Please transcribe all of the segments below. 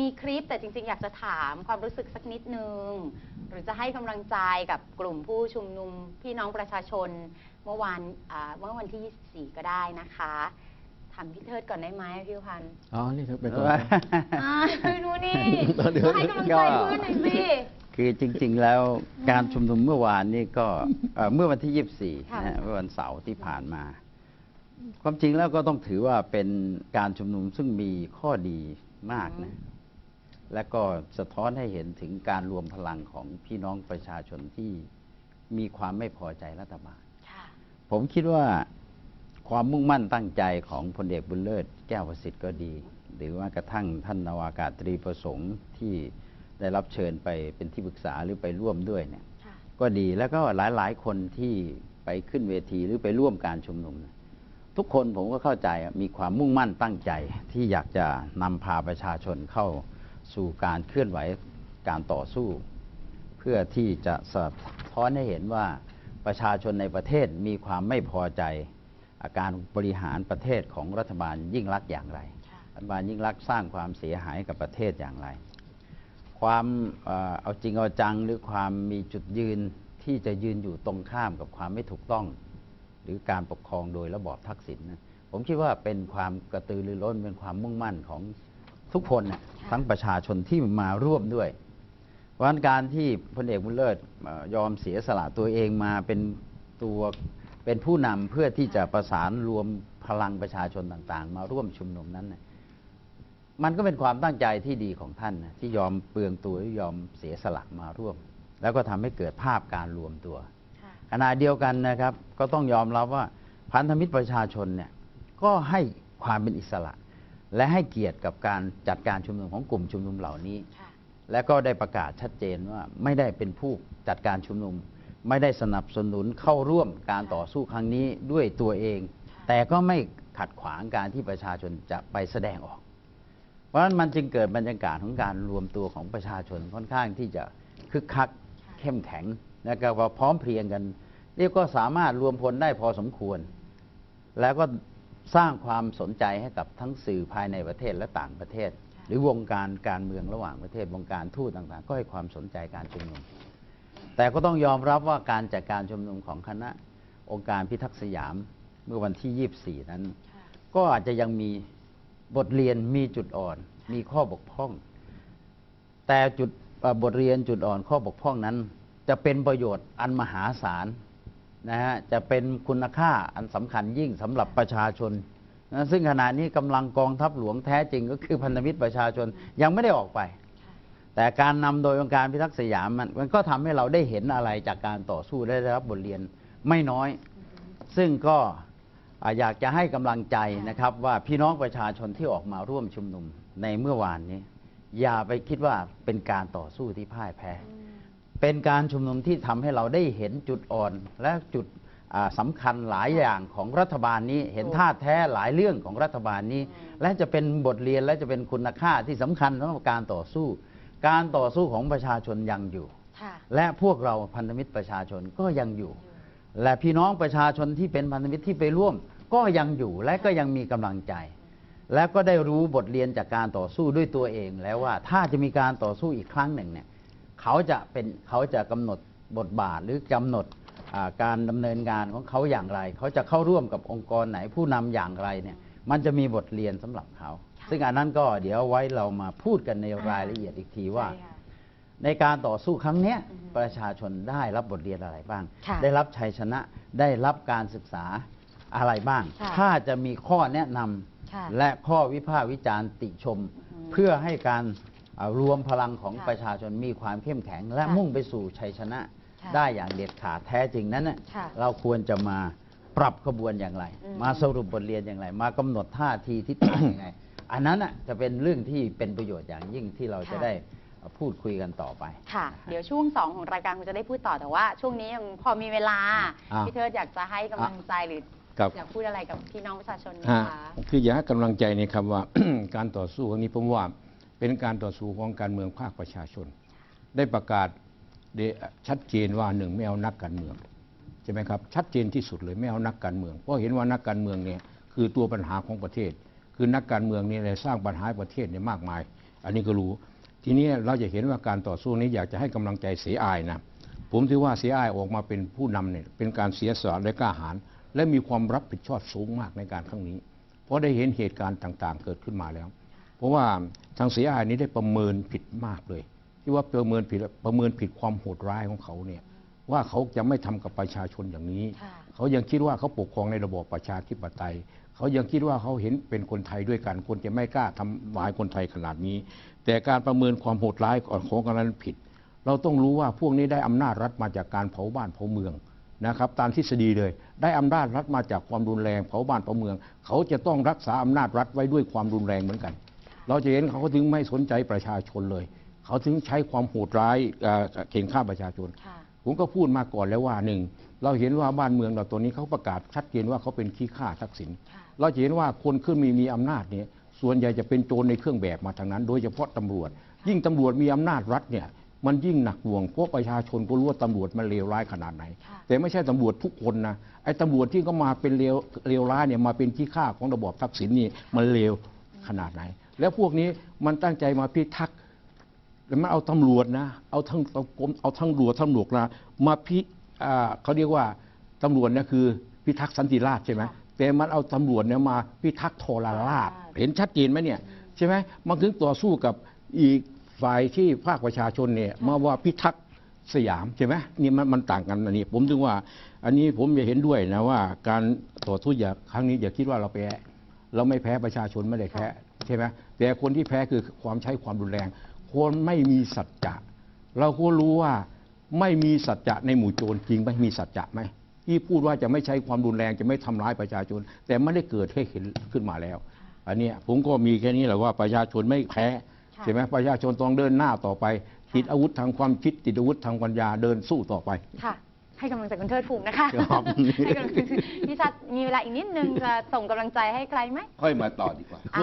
มีคลิปแต่จริง ๆ อยากจะถามความรู้สึกสักนิดนึง หรือจะให้กำลังใจกับกลุ่มผู้ชุมนุมพี่น้องประชาชนเมื่อวานอ่าเมื่อวันที่ 24 ก็ได้นะคะถามพี่เทิดก่อนได้ไหมพี่พันธ์อ๋อ นี่เธอไปก่อนนะอ่าไม่รู้นี่เดี๋ยวให้กำลังใจเพื่อนหน่อยสิ คือจริง ๆ แล้วการชุมนุมเมื่อวานนี่ก็เอ่อเมื่อวันที่ค่ะ24นะฮะเมื่อวันเสาร์ที่ผ่านมา ความจริงแล้วก็ต้องถือว่าเป็นการชุมนุมซึ่งมีข้อดีมากนะ และก็สะท้อนให้เห็นถึงการรวมพลังของพี่น้องประชาชนที่มีความไม่พอใจรัฐบาลค่ะผมคิดว่าความมุ่งมั่นตั้งใจของพลเอกบุญเลิศแก้วประสิทธิ์ก็ดี หรือว่ากระทั่งท่านนาวากาศตรีประสงค์ที่ได้รับเชิญไปเป็นที่ปรึกษาหรือไปร่วมด้วยเนี่ยค่ะก็ดีแล้วก็หลาย ๆ คนที่ไปขึ้นเวทีหรือไปร่วมการชุมนุมเนี่ยทุกคนผมก็เข้าใจอะมีความมุ่งมั่นตั้งใจที่อยากจะนำพาประชาชนเข้า สู่การเคลื่อนไหวการต่อสู้ เพื่อที่จะสะท้อนให้เห็นว่าประชาชนในประเทศมีความไม่พอใจ อาการบริหารประเทศของรัฐบาลยิ่งรักษณ์อย่างไรค่ะรัฐบาลยิ่งรักษณ์สร้างความเสียหายกับประเทศอย่างไร ความเอ่อเอาจริงเอาจังหรือความมีจุดยืนที่จะยืนอยู่ตรงข้ามกับความไม่ถูกต้อง หรือการปกครองโดยระบอบทักษิณนะผมคิดว่าเป็นความกระตือรือร้นเป็นความมุ่งมั่นของ ทุกคนน่ะค่ะทั้งประชาชนที่มาร่วมด้วยเพราะฉะนั้นการที่พลเอกบุญเลิศเอ่อยอมเสียสละตัวเองมาเป็นตัวเป็นผู้นำเพื่อที่จะประสานรวมพลังประชาชนต่างๆ มาร่วมชุมนุมนั้นน่ะมันก็เป็นความตั้งใจที่ดีของท่านนะที่ยอมเปลืองตัวที่ยอมเสียสละมาร่วม แล้วก็ทำให้เกิดภาพการรวมตัวค่ะขณะเดียวกันนะครับ ก็ต้องยอมรับว่าพันธมิตรประชาชนเนี่ยก็ให้ความเป็นอิสระ และให้เกียรติกับการจัดการชุมนุมของกลุ่มชุมนุมเหล่านี้ค่ะและก็ได้ประกาศชัดเจนว่าไม่ได้เป็นผู้จัดการชุมนุม ไม่ได้สนับสนุนเข้าร่วมการต่อสู้ครั้งนี้ด้วยตัวเอง แต่ก็ไม่ขัดขวางการที่ประชาชนจะไปแสดงออก เพราะฉะนั้นมันจึงเกิดบรรยากาศของการรวมตัวของประชาชนค่อนข้างที่จะคึกคักเข้มแข็งและก็ว่าพร้อมเพรียงกันเรียกก็สามารถรวมพลได้พอสมควร แล้วก็ สร้างความสนใจให้กับทั้งสื่อภายในประเทศและต่างประเทศ หรือวงการการเมืองระหว่างประเทศวงการทูตต่างๆ ก็ให้ความสนใจการชุมนุม แต่ก็ต้องยอมรับว่าการจัดการชุมนุมของคณะองค์การพิทักษ์สยามเมื่อวันที่ 24 นั้นค่ะก็อาจจะยังมีบทเรียนมีจุดอ่อน มีข้อบกพร่อง แต่จุดเอ่อบทเรียนจุดอ่อนข้อบกพร่องนั้น จะเป็นประโยชน์อันมหาศาล นะฮะจะเป็นคุณค่าอันสำคัญยิ่งสำหรับประชาชนนะซึ่งขณะนี้กำลังกองทัพหลวงแท้จริงก็คือพันธมิตรประชาชนยังไม่ได้ออกไป แต่การนำโดยองค์การพิทักษ์สยามมันมันก็ทำให้เราได้เห็นอะไรจากการต่อสู้ได้รับบทเรียนไม่น้อย ซึ่งก็อ่าอยากจะให้กำลังใจนะครับว่าพี่น้องประชาชนที่ออกมาร่วมชุมนุมในเมื่อวานนี้ อย่าไปคิดว่าเป็นการต่อสู้ที่พ่ายแพ้ เป็นการชุมนุมที่ทำให้เราได้เห็นจุดอ่อนและจุดอ่าสำคัญหลายอย่างของรัฐบาลนี้ เห็นท่าแท้หลายเรื่องของรัฐบาลนี้ และจะเป็นบทเรียนและจะเป็นคุณค่าที่สำคัญสำหรับการต่อสู้ การต่อสู้ของประชาชนยังอยู่ค่ะและพวกเราพันธมิตรประชาชนก็ยังอยู่ และพี่น้องประชาชนที่เป็นพันธมิตรที่ไปร่วม ก็ยังอยู่และก็ยังมีกำลังใจ และก็ได้รู้บทเรียนจากการต่อสู้ด้วยตัวเองแล้วว่าถ้าจะมีการต่อสู้อีกครั้งหนึ่งเนี่ย เขาจะเป็นเขาจะกำหนดบทบาทหรือกำหนดอ่าการดำเนินงานของเขาอย่างไร เขาจะเข้าร่วมกับองค์กรไหนผู้นำอย่างไรเนี่ยมันจะมีบทเรียนสำหรับเขา ค่ะซึ่งอันนั้นก็เดี๋ยวไว้เรามาพูดกันในรายละเอียดอีกทีว่า ใช่ค่ะ ในการต่อสู้ครั้งเนี้ยอือฮึประชาชนได้รับบทเรียนอะไรบ้าง ค่ะได้รับชัยชนะได้รับการศึกษาอะไรบ้าง ค่ะถ้าจะมีข้อแนะนค่ะำและข้อวิพากษ์วิจารณ์ติชม อือฮึเพื่อให้การเอ่อ รวมพลังของค่ะประชาชนมีความเข้มแข็ง และค่ะมุ่งไปสู่ชัยชนะค่ะได้อย่างเด็ดขาดแท้จริงนั้นน่ะค่ะเราควรจะมาปรับขบวนอย่างไรอืมมาสรุปบทเรียนอย่างไร มากำหนดท่าทีทิศทางยังไงอันนั้นน่ะจะเป็นเรื่องที่เป็นประโยชน์อย่างยิ่งที่เราจะได้พูดคุยกันต่อไป ค่ะ เดี๋ยวช่วง 2 ของรายการคุณจะได้พูดต่อแต่ว่า ช่วงนี้ยังพอมีเวลาอะพี่เทิดอยากจะให้กำลังใจหรือครับอยากพูดอะไรกับพี่น้องประชาชนไหมฮะคะคืออยากให้กำลังใจในคำว่าการต่อสู้ครั้งนี้ผมว่า เป็นการต่อสู้ของการเมืองภาคประชาชน ได้ประกาศชัดเจนว่าหนึ่งไม่เอานักการเมืองใช่ไหมครับชัดเจนที่สุดเลยไม่เอานักการเมือง เพราะเห็นว่านักการเมืองเนี่ยคือตัวปัญหาของประเทศ คือนักการเมืองเนี่ยเลยสร้างปัญหาประเทศเนี่ยมากมาย อันนี้ก็รู้ ทีนี้เราจะเห็นว่าการต่อสู้นี้อยากจะให้กำลังใจเสียอายนะผมถือว่าเสียอายออกมาเป็นผู้นำเนี่ยเป็นการเสียสละและกล้าหาญและมีความรับผิดชอบสูงมากในการครั้งนี้ เพราะได้เห็นเหตุการณ์ต่างๆ เกิดขึ้นมาแล้ว เพราะว่าทางเสียอายนี้ได้ประเมินผิดมากเลย ที่ว่าประเมินผิดประเมินผิดความโหดร้ายของเขาเนี่ยว่าเขาจะไม่ทำกับประชาชนอย่างนี้ค่ะเขายังคิดว่าเขาปกครองในระบอบประชาธิปไตย เขายังคิดว่าเขาเห็นเป็นคนไทยด้วยกันคนจะไม่กล้าทำลายคนไทยขนาดนี้ แต่การประเมินความโหดร้ายของกันนั้นผิด เราต้องรู้ว่าพวกนี้ได้อำนาจรัฐมาจากการเผาบ้านเผาเมืองนะครับตามทฤษฎีเลย ได้อำนาจรัฐมาจากความรุนแรงเผาบ้านเผาเมือง เขาจะต้องรักษาอำนาจรัฐไว้ด้วยความรุนแรงเหมือนกัน เราจะเห็นเขาถึงไม่สนใจประชาชนเลย เขาถึงใช้ความโหดร้ายเอ่อเข่งฆ่าประชาชนค่ะผมก็พูดมาก่อนแล้วว่าหนึ่งเราเห็นว่าบ้านเมืองเราตัวนี้เขาประกาศชัดเจนว่าเขาเป็นขี้ข้าทักษิณค่ะเราจะเห็นว่าคนขึ้นมีมีอำนาจเนี่ยส่วนใหญ่จะเป็นโจรในเครื่องแบบมาทางนั้น โดยเฉพาะตำรวจ ยิ่งตำรวจมีอำนาจรัฐเนี่ยมันยิ่งหนักหน่วงเพราะประชาชนก็รู้ว่าตำรวจมันเลวร้ายขนาดไหนค่ะแต่ไม่ใช่ตำรวจทุกคนนะไอ้ตำรวจที่เขามาเป็นเลวเลวร้ายเนี่ยมาเป็นขี้ข้าของระบอบทักษิณนี่มันเลว ขนาดไหน แล้วพวกนี้มันตั้งใจมาพิทักษ์แล้วมันเอาตำรวจนะ เอาทั้งเอากรมเอาทั้งตำรวจตำรวจนะมาพิอ่าเขาเรียกว่าตำรวจเนี่ยคือพิทักษ์สันติราษฎร์ใช่ไหมค่ะแต่มันเอาตำรวจเนี่ยมาพิทักษ์ทรราช เห็นชัดเจนไหมเนี่ยใช่ไหมมันถึงต่อสู้กับอีกฝ่ายที่ภาคประชาชนเนี่ยมาว่าพิทักษ์สยามใช่ไหมนี่มันมันต่างกันอันนี้ ผมถึงว่า อันนี้ผมจะเห็นด้วยนะว่าการต่อสู้อย่าครั้งนี้อย่าคิดว่าเราแพ้ เราไม่แพ้ประชาชนไม่ได้แพ้ใช่ไหมแต่คนที่แพ้คือความใช้ความรุนแรง คนไม่มีสัจจะ เราก็รู้ว่าไม่มีสัจจะในหมู่โจรจริงไหมมีสัจจะไหมที่พูดว่าจะไม่ใช้ความรุนแรงจะไม่ทำร้ายประชาชน แต่ไม่ได้เกิดให้เห็นขึ้นมาแล้ว อันเนี้ยผมก็มีแค่นี้แหละว่าประชาชนไม่แพ้ค่ะใช่ไหมประชาชนต้องเดินหน้าต่อไป ติดอาวุธทางความคิดติดอาวุธทางปัญญาเดินสู้ต่อไปค่ะ ให้กำลังใจคุณเทิดภูมินะคะครับ ให้กำลังใจพี่ชัดมีเวลาอีกนิดนึงจะส่งกำลังใจให้ใครไหม ค่อยมาต่อดีกว่า อ่า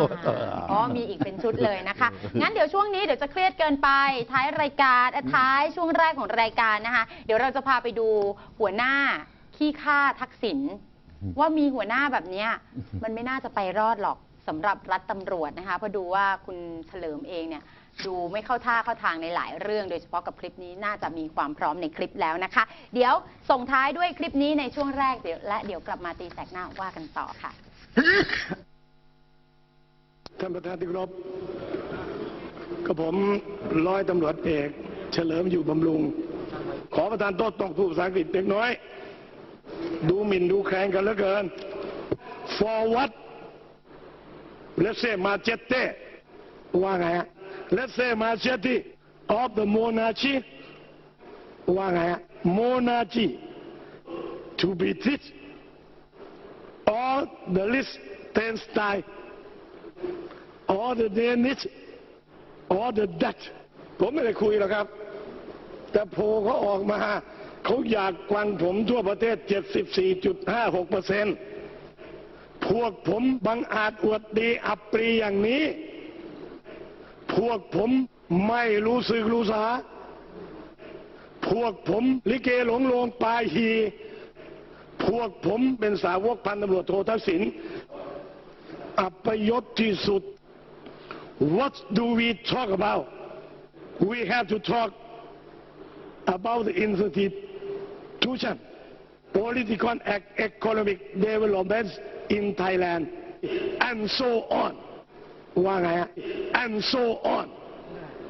อ๋อมีอีกเป็นชุดเลยนะคะ งั้นเดี๋ยวช่วงนี้เดี๋ยวจะเครียดเกินไป ท้ายรายการเอ่อท้ายช่วงแรกของรายการนะคะ เดี๋ยวเราจะพาไปดูหัวหน้าขี้ข้าทักษิณว่ามีหัวหน้าแบบเนี้ยมันไม่น่าจะไปรอดหรอกสำหรับรัฐตำรวจนะคะเพราะดูว่าคุณเฉลิมเองเนี่ย ดูไม่เข้าท่าเข้าทางในหลายเรื่อง โดยเฉพาะกับคลิปนี้น่าจะมีความพร้อมในคลิปแล้วนะคะ เดี๋ยวส่งท้ายด้วยคลิปนี้ในช่วงแรกเดี๋ยวและเดี๋ยวกลับมาตีแสกหน้าว่ากันต่อค่ะ ท่านประธานที่เคารพกับผมร้อยตำรวจเอก เฉลิมอยู่บำรุง ขอประธานโทษต้องพูดภาษาอังกฤษเล็กน้อย ดูหมิ่นดูแคลนกันเหลือเกิน for what let's say machete ว่าไงฮะ let's say machete of the monarchy ว่าไง monarchy to be it or the list ten style or the Danish or the Dutch ผมไม่ได้คุยหรอกครับ แต่โพเขาออกมาเขาอยากกวันผมทั่วประเทศ 74.56เปอร์เซ็นต์พวกผมบังอาจอวดดีอับปรีอย่างนี้ พวกผมไม่รู้สึกรู้สา พวกผมลิเกหลงลงปลายฮีพวกผมเป็นสาวกพันตำรวจโททักษิณอัปยศที่สุด What do we talk about? We have to talk about the institution, political and economic developments in Thailand, and so on. ว่าไงฮะ and so on